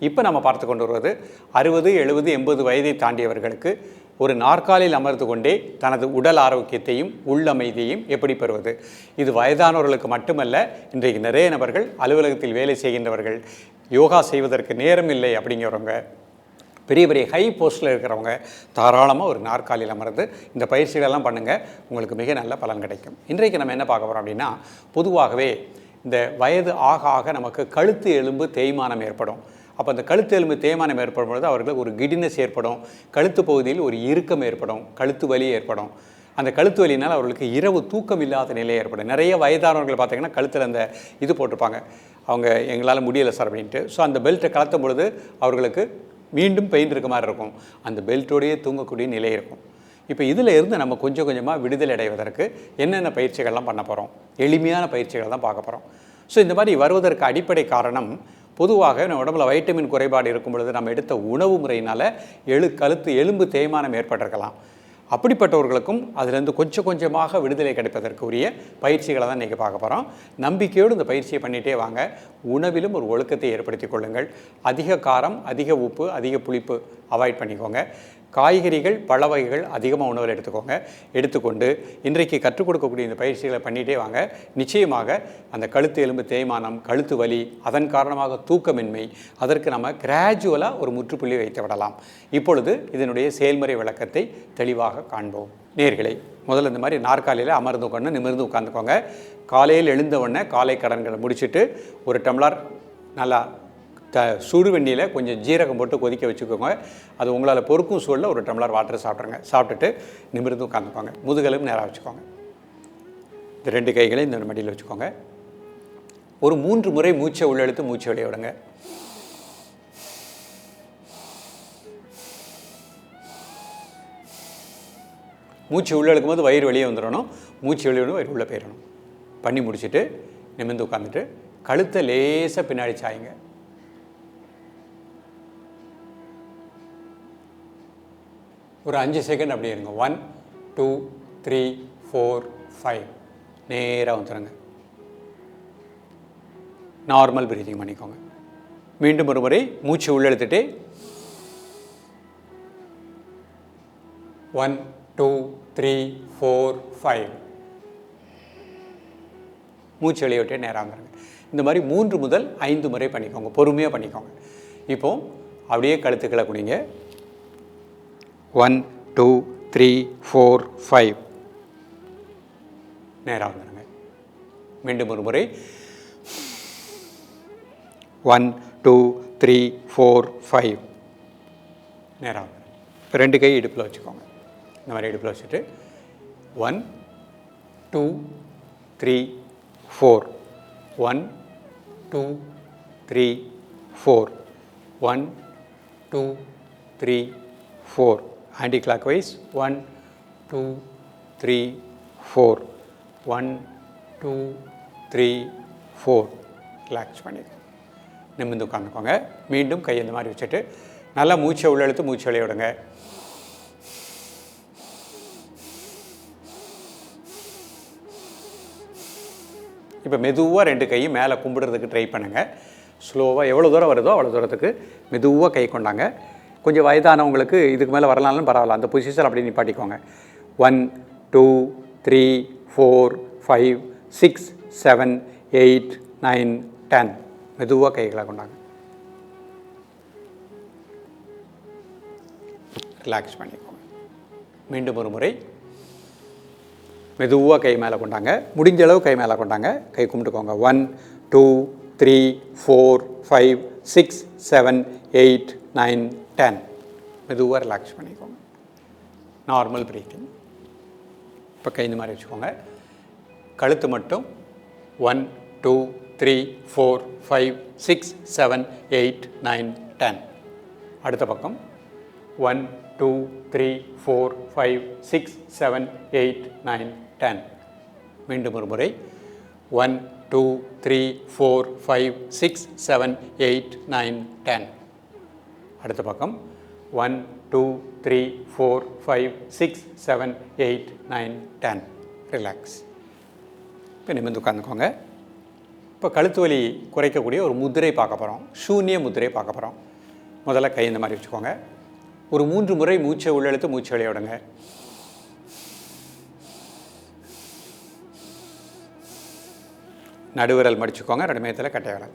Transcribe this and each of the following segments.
இப்போ நம்ம பார்த்து கொண்டு வருவது அறுபது எழுபது எண்பது வயதை தாண்டியவர்களுக்கு ஒரு நாற்காலில் அமர்ந்து கொண்டே தனது உடல் ஆரோக்கியத்தையும் உள்ளமைதியையும் எப்படி பெறுவது? இது வயதானவர்களுக்கு மட்டுமல்ல இன்றைக்கு நிறைய நபர்கள் அலுவலகத்தில் வேலை செய்கின்றவர்கள் யோகா செய்வதற்கு நேரம் இல்லை அப்படிங்கிறவங்க பெரிய பெரிய ஹை போஸ்ட்டில் இருக்கிறவங்க தாராளமாக ஒரு நாற்காலியில் அமர்ந்து இந்த பயிற்சிகளெல்லாம் பண்ணுங்கள் உங்களுக்கு மிக நல்ல பலன் கிடைக்கும். இன்றைக்கு நம்ம என்ன பார்க்க போகிறோம் அப்படின்னா பொதுவாகவே இந்த வயது ஆக ஆக நமக்கு கழுத்து எலும்பு தேய்மானம் ஏற்படும். அப்போ அந்த கழுத்து எலும்பு தேய்மானம் ஏற்படும் பொழுது அவர்களுக்கு ஒரு கிடினஸ் ஏற்படும். கழுத்து பகுதியில் ஒரு இறுக்கம் ஏற்படும். கழுத்து வலி ஏற்படும். அந்த கழுத்து வலினால் அவர்களுக்கு இரவு தூக்கம் இல்லாத நிலை ஏற்படும். நிறைய வயதானவர்கள் பார்த்தீங்கன்னா கழுத்தில் அந்த இது போட்டிருப்பாங்க. அவங்க எங்களால் முடியலை சார் அப்படின்ட்டு. ஸோ அந்த பெல்ட்டை கலத்தும் பொழுது அவர்களுக்கு மீண்டும் பெயின் இருக்க மாதிரி இருக்கும். அந்த பெல்ட்டோடையே தூங்கக்கூடிய நிலை இருக்கும். இப்போ இதில் இருந்து நம்ம கொஞ்சம் கொஞ்சமாக விடுதலை அடைவதற்கு என்னென்ன பயிற்சிகள்லாம் பண்ண போகிறோம் எளிமையான பயிற்சிகள் தான் பார்க்க போகிறோம் ஸோ இந்த மாதிரி வருவதற்கு அடிப்படை காரணம் பொதுவாக நம்ம உடம்புல வைட்டமின் குறைபாடு இருக்கும் பொழுது நம்ம எடுத்த உணவு முறையினால் எழு கழுத்து எலும்பு தேய்மானம் ஏற்பட்டிருக்கலாம். அப்படிப்பட்டவர்களுக்கும் அதிலிருந்து கொஞ்சம் கொஞ்சமாக விடுதலை கிடைப்பதற்கு உரிய பயிற்சிகளை தான் இன்றைக்கி பார்க்க போகிறோம் நம்பிக்கையோடு இந்த பயிற்சியை பண்ணிகிட்டே வாங்க. உணவிலும் ஒரு ஒழுக்கத்தை ஏற்படுத்தி கொள்ளுங்கள். அதிக காரம் அதிக உப்பு அதிக புளிப்பு அவாய்ட் பண்ணிக்கோங்க. காய்கறிகள் பழ வகைகள் அதிகமாக உணவில் எடுத்துக்கோங்க. எடுத்துக்கொண்டு இன்றைக்கு கற்றுக் கொடுக்கக்கூடிய இந்த பயிற்சிகளை பண்ணிகிட்டே வாங்க. நிச்சயமாக அந்த கழுத்து எலும்பு தேய்மானம் கழுத்து வலி அதன் காரணமாக தூக்கமின்மை அதற்கு நம்ம கிராஜுவலாக ஒரு முற்றுப்புள்ளி வைத்து விடலாம். இப்பொழுது இதனுடைய செயல்முறை விளக்கத்தை தெளிவாக காண்போம். நேர்களை முதல்ல இந்த மாதிரி நாற்காலியில் அமர்ந்து கொண்டு நிமிர்ந்து உட்காந்துக்கோங்க காலையில் எழுந்தவுடனே காலை கடன்களை முடிச்சுட்டு ஒரு டம்ளர் நல்லா க சுடு வெந்நியில் கொஞ்சம் ஜீரகம் போட்டு கொதிக்க வச்சுக்கோங்க. அது உங்களால் பொறுக்கும் சூழலில் ஒரு டம்ளர் வாட்டர் சாப்பிட்ருங்க சாப்பிட்டுட்டு நிமிர்ந்து உட்காந்துக்கோங்க. முதுகலும் நேராக வச்சுக்கோங்க. இந்த ரெண்டு கைகளையும் இந்த மடியில் வச்சுக்கோங்க. ஒரு மூன்று முறை மூச்சை உள்ளெழுத்து மூச்சை வெளியே விடுங்க. மூச்சு உள்ளெழுக்கும் போது வயிறு வெளியே வந்துடணும். மூச்சு வெளியே வயிறு உள்ளே போயிடணும். பண்ணி முடிச்சுட்டு நிமிர்ந்து உட்காந்துட்டு கழுத்தை லேசாக பின்னாடி சாயுங்க. ஒரு அஞ்சு செகண்ட் அப்படி இருங்க. One two three four five நேராக வந்துடுங்க நார்மல் பிரீதிங் பண்ணிக்கோங்க. மீண்டும் ஒரு முறை மூச்சு உள்ளெடுத்துட்டு one two three four five மூச்சு வெளியவிட்டே நேராக வந்துடுங்க இந்த மாதிரி மூன்று முதல் ஐந்து முறை பண்ணிக்கோங்க. பொறுமையாக பண்ணிக்கோங்க. இப்போது அப்படியே கழுத்துக்களை குடிங்க one two three four five. நேராக வந்துடுங்க மீண்டும் ஒரு முறை. One two three four five. நேராக வந்துடுங்க ரெண்டு கை இடுப்பில் வச்சுக்கோங்க. இந்த மாதிரி இடுப்பில் வச்சுட்டு. One two three four. One two three four. One two three four. Anticlockwise one two three four one two three four relax பண்ணிடுங்க நிமிர்ந்து உட்காந்துக்கோங்க மீண்டும் கை இந்த மாதிரி வச்சுட்டு நல்லா மூச்சை உள்ளெழுத்து மூச்சு விளைய விடுங்க. இப்போ மெதுவாக ரெண்டு கையும் மேலே கும்பிடுறதுக்கு ட்ரை பண்ணுங்கள் ஸ்லோவாக எவ்வளோ தூரம் வருதோ அவ்வளோ தூரத்துக்கு மெதுவாக கை கொண்டாங்க. கொஞ்சம் வயதானவங்களுக்கு இதுக்கு மேலே வரலாம்னு பரவாயில்ல. அந்த பொசிஷன் அப்படி நிப்பாட்டிக்கோங்க. One two three four five six seven eight nine ten மெதுவாக கைகளை கொண்டாங்க. ரிலாக்ஸ் பண்ணிக்கோங்க. மீண்டும் ஒரு முறை. மெதுவாக கை மேலே கொண்டாங்க. முடிஞ்ச அளவு கை மேலே கொண்டாங்க. கை கும்பிட்டுக்கோங்க. One two three four five six seven eight nine ten மெதுவாக ரிலாக்ஸ் பண்ணிக்கோங்க. நார்மல் பிரீத்திங் இப்போ கை இந்த மாதிரி வச்சுக்கோங்க. கழுத்து மட்டும் one two three four five six seven eight nine ten அடுத்த பக்கம். One two three four five six seven eight nine ten மீண்டும் ஒரு முறை. One two three four five six seven eight nine ten அடுத்த பக்கம். One two three four five six seven eight nine ten relax இப்போ நிமிர்ந்து உட்காந்துக்கோங்க இப்போ கழுத்து வலி குறைக்கக்கூடிய ஒரு முத்திரை பார்க்க போகிறோம் சூன்ய முதிரை பார்க்க போகிறோம் முதல்ல கை இந்த மாதிரி வச்சுக்கோங்க. ஒரு மூன்று முறை மூச்சை உள்ளெழுத்து மூச்சு வெளிய நடுவிரல் மடிச்சுக்கோங்க. ரெண்டு மேயத்தில் கட்டை விரல்.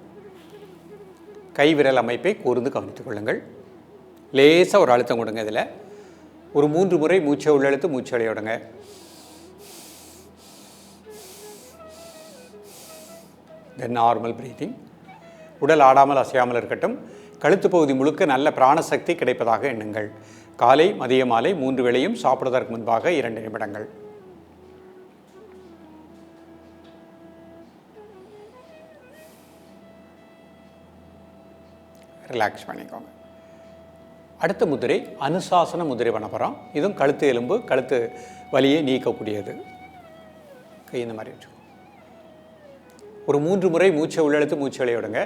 கை விரல் அமைப்பை கூர்ந்து கவனித்துக் கொள்ளுங்கள். லேசாக ஒரு அழுத்தம் கொடுங்க இதில். ஒரு மூன்று முறை மூச்சை உள்ளெழுத்து மூச்சு வெளிய தென் நார்மல் பிரீத்திங் உடல் ஆடாமல் அசையாமல் இருக்கட்டும். கழுத்து பகுதி முழுக்க நல்ல பிராணசக்தி கிடைப்பதாக எண்ணுங்கள். காலை மதிய மாலை மூன்று வேளையும் சாப்பிடுவதற்கு முன்பாக இரண்டு நிமிடங்கள். ரிலாக்ஸ் பண்ணிக்கோங்க. அடுத்த முதிரை அனுசாசன முதிரை பண்ண போகிறோம் இதுவும் கழுத்து எலும்பு கழுத்து வலியை நீக்கக்கூடியது. கை இந்த மாதிரி வச்சுக்கோ. ஒரு மூன்று முறை மூச்சை உள்ளெழுத்து மூச்சு வெளிய விடுங்க.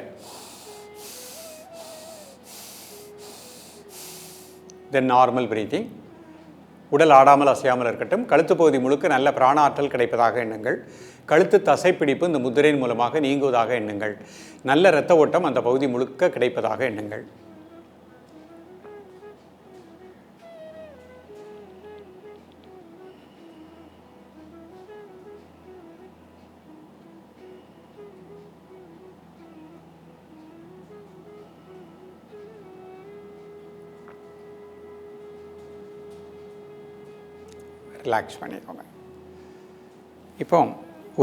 தென் நார்மல் பிரீத்திங் உடல் ஆடாமல் அசையாமல் இருக்கட்டும். கழுத்து பகுதி முழுக்க நல்ல பிராண ஆற்றல் கிடைப்பதாக எண்ணுங்கள். கழுத்து தசைப்பிடிப்பு இந்த முதிரையின் மூலமாக நீங்குவதாக எண்ணுங்கள். நல்ல இரத்த ஓட்டம் அந்த பகுதி முழுக்க கிடைப்பதாக எண்ணுங்கள். ரிலாக்ஸ் பண்ணிக்கோங்க. இப்போ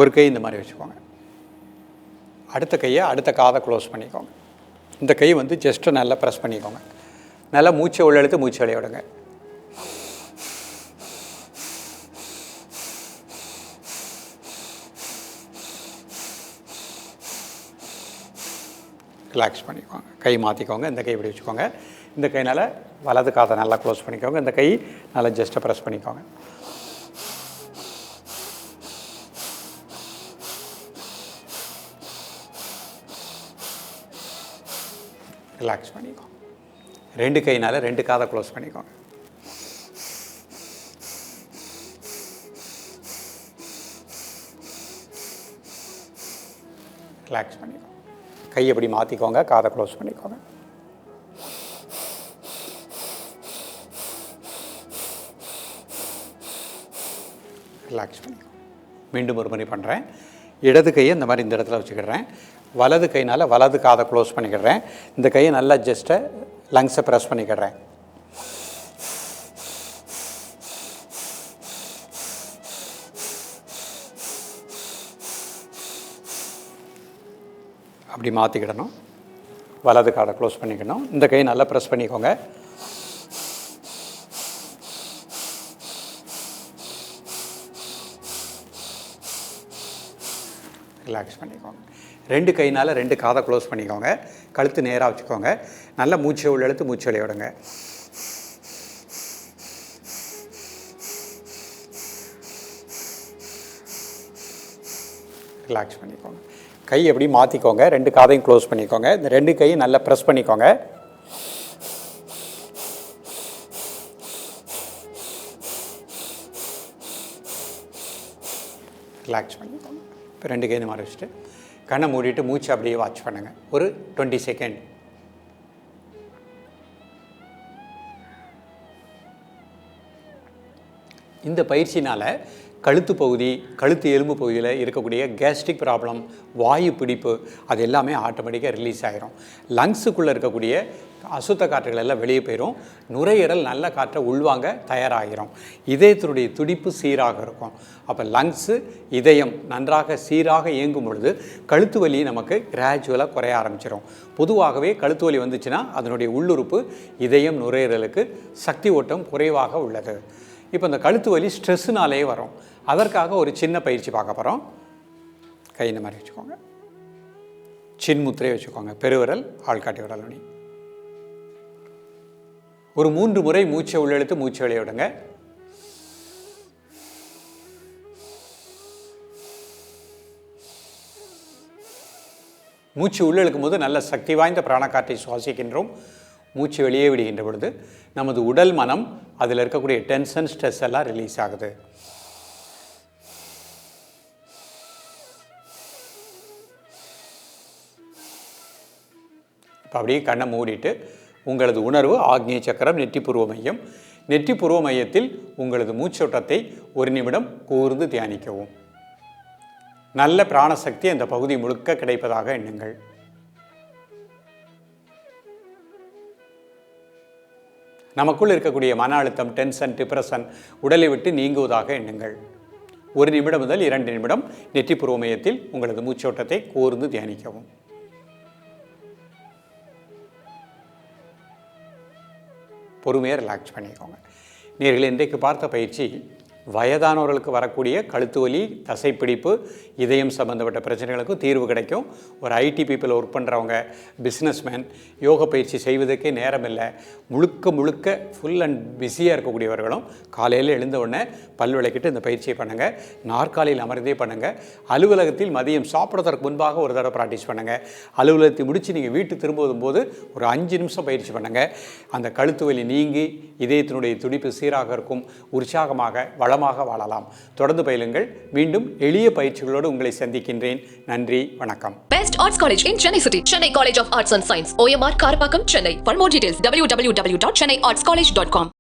ஒரு கை இந்த மாதிரி வச்சுக்கோங்க. அடுத்த கையை அடுத்த காதை க்ளோஸ் பண்ணிக்கோங்க. இந்த கை வந்து ஜஸ்ட்டு நல்லா ப்ரெஸ் பண்ணிக்கோங்க. நல்லா மூச்சை உள்ளெழுத்து மூச்சு வெளியே விடுங்க. ரிலாக்ஸ் பண்ணிக்கோங்க. கை மாற்றிக்கோங்க இந்த கை இப்படி வச்சுக்கோங்க. இந்த கைனால் வலது காதை நல்லா க்ளோஸ் பண்ணிக்கோங்க. இந்த கை நல்லா ஜஸ்ட்டை ப்ரெஸ் பண்ணிக்கோங்க. ரிலாக்ஸ் பண்ணிக்கோங்க ரெண்டு கைனால் ரெண்டு காதை க்ளோஸ் பண்ணிக்கோங்க ரிலாக்ஸ் பண்ணிக்கோங்க கை எப்படி மாற்றிக்கோங்க காதை க்ளோஸ் பண்ணிக்கோங்க. ரிலாக்ஸ் பண்ணிக்கோங்க மீண்டும் ஒரு முறை பண்ணுறேன் இடது கையை இந்த மாதிரி இந்த இடத்துல வச்சுக்கிடுறேன். வலது கைனால் வலது காதை க்ளோஸ் பண்ணிக்கிடுறேன். இந்த கையை நல்லா ஜஸ்ட்டை லங்ஸை ப்ரெஸ் பண்ணிக்கிடுறேன். அப்படி மாற்றிக்கிடணும் வலது காடை க்ளோஸ் பண்ணிக்கணும். இந்த கையை நல்லா ப்ரெஸ் பண்ணிக்கோங்க. ரிலாக்ஸ் பண்ணிக்கோங்க. ரெண்டு கைனால் ரெண்டு காதை க்ளோஸ் பண்ணிக்கோங்க. கழுத்து நேராக வச்சுக்கோங்க. நல்ல மூச்சை உள்ள எழுத்து மூச்சு வெளிய விடுங்க. ரிலாக்ஸ் பண்ணிக்கோங்க. கை எப்படி மாற்றிக்கோங்க ரெண்டு காதையும் க்ளோஸ் பண்ணிக்கோங்க. இந்த ரெண்டு கையும் நல்லா ப்ரெஸ் பண்ணிக்கோங்க. ரிலாக்ஸ் இப்போ ரெண்டு கைது மாற வச்சுட்டு கண்ணை மூடிட்டு மூச்சு அப்படியே வாட்ச் பண்ணுங்கள் ஒரு டுவெண்ட்டி செகண்ட் இந்த பயிற்சினால் கழுத்து பகுதி கழுத்து எலும்பு பகுதியில் இருக்கக்கூடிய கேஸ்ட்ரிக் ப்ராப்ளம் வாயு பிடிப்பு அது எல்லாமே ஆட்டோமேட்டிக்காக ரிலீஸ் ஆகிரும் லங்ஸுக்குள்ளே இருக்கக்கூடிய அசுத்த காற்றுகள் எல்லாம் வெளியே போயிடும் நுரையீரல் நல்ல காற்றை உள்வாங்க தயாராகிரும். இதயத்தினுடைய துடிப்பு சீராக இருக்கும். அப்போ லங்ஸு இதயம் நன்றாக சீராக இயங்கும் பொழுது கழுத்து வலி நமக்கு கிராஜுவலாக குறைய ஆரம்பிச்சிடும் பொதுவாகவே கழுத்து வலி வந்துச்சுன்னா அதனுடைய உள்ளுறுப்பு இதயம் நுரையீரலுக்கு சக்தி ஓட்டம் குறைவாக உள்ளது. இப்போ இந்த கழுத்து வலி ஸ்ட்ரெஸ்ஸுனாலே வரும். அதற்காக ஒரு சின்ன பயிற்சி பார்க்க போகிறோம் கை இந்த மாதிரி வச்சுக்கோங்க. சின்முத்திரையை வச்சுக்கோங்க. பெருவிரல் ஆள்காட்டி விரல் நுனி ஒரு மூன்று முறை மூச்சை உள்ளெழுத்து மூச்சை வெளியே விடுங்க. மூச்சு உள்ளெழுக்கும் போது நல்ல சக்தி வாய்ந்த பிராணக்காற்றை சுவாசிக்கின்றோம். மூச்சு வெளியே விடுகின்ற பொழுது நமது உடல் மனம் அதில் இருக்கக்கூடிய டென்ஷன் ஸ்ட்ரெஸ் எல்லாம் ரிலீஸ் ஆகுது. இப்போ அப்படியே கண்ணை மூடிட்டு உங்களது உணர்வு ஆக்னிய சக்கரம் நெற்றிபூர்வ மையம். நெற்றிபூர்வ மையத்தில் உங்களது மூச்சோட்டத்தை ஒரு நிமிடம் கூர்ந்து தியானிக்கவும். நல்ல பிராணசக்தி அந்த பகுதி முழுக்க கிடைப்பதாக எண்ணுங்கள். நமக்குள் இருக்கக்கூடிய மன அழுத்தம் டென்ஷன் டிப்ரெஷன் உடலை விட்டு நீங்குவதாக எண்ணுங்கள். ஒரு நிமிடம் முதல் இரண்டு நிமிடம் நெற்றி மையத்தில் உங்களது மூச்சோட்டத்தை கூர்ந்து தியானிக்கவும். பொறுமையாக ரிலாக்ஸ் பண்ணிக்கோங்க. நீர்கள் இன்றைக்கு பார்த்த பயிற்சி வயதானவர்களுக்கு வரக்கூடிய கழுத்து வலி தசைப்பிடிப்பு இதயம் சம்பந்தப்பட்ட பிரச்சனைகளுக்கும் தீர்வு கிடைக்கும். ஒரு ஐடி பீப்பிள் ஒர்க் பண்ணுறவங்க பிஸ்னஸ்மேன் யோக பயிற்சி செய்வதற்கே நேரம் இல்லை முழுக்க முழுக்க ஃபுல் அண்ட் பிஸியாக இருக்கக்கூடியவர்களும் காலையில் எழுந்த உடனே பல் விளக்கிட்டு இந்த பயிற்சியை பண்ணுங்கள் நாற்காலியில் அமர்ந்தே பண்ணுங்கள் அலுவலகத்தில் மதியம் சாப்பிட்றதற்கு முன்பாக ஒரு தடவை ப்ராக்டிஸ் பண்ணுங்கள் அலுவலகத்தை முடித்து நீங்கள் வீட்டு திரும்பும் போது ஒரு அஞ்சு நிமிஷம் பயிற்சி பண்ணுங்கள் அந்த கழுத்து வலி நீங்கி இதயத்தினுடைய துடிப்பு சீராக இருக்கும். உற்சாகமாக வளமாக வாழலாம் தொடர்ந்து பயிலுங்கள் மீண்டும் எளிய பயிற்சிகளோடு உங்களை சந்திக்கின்றேன் நன்றி வணக்கம் best arts college in Chennai city Chennai college of arts and science OMR Karappakkam Chennai for more details W W W dot Chennai arts college dot com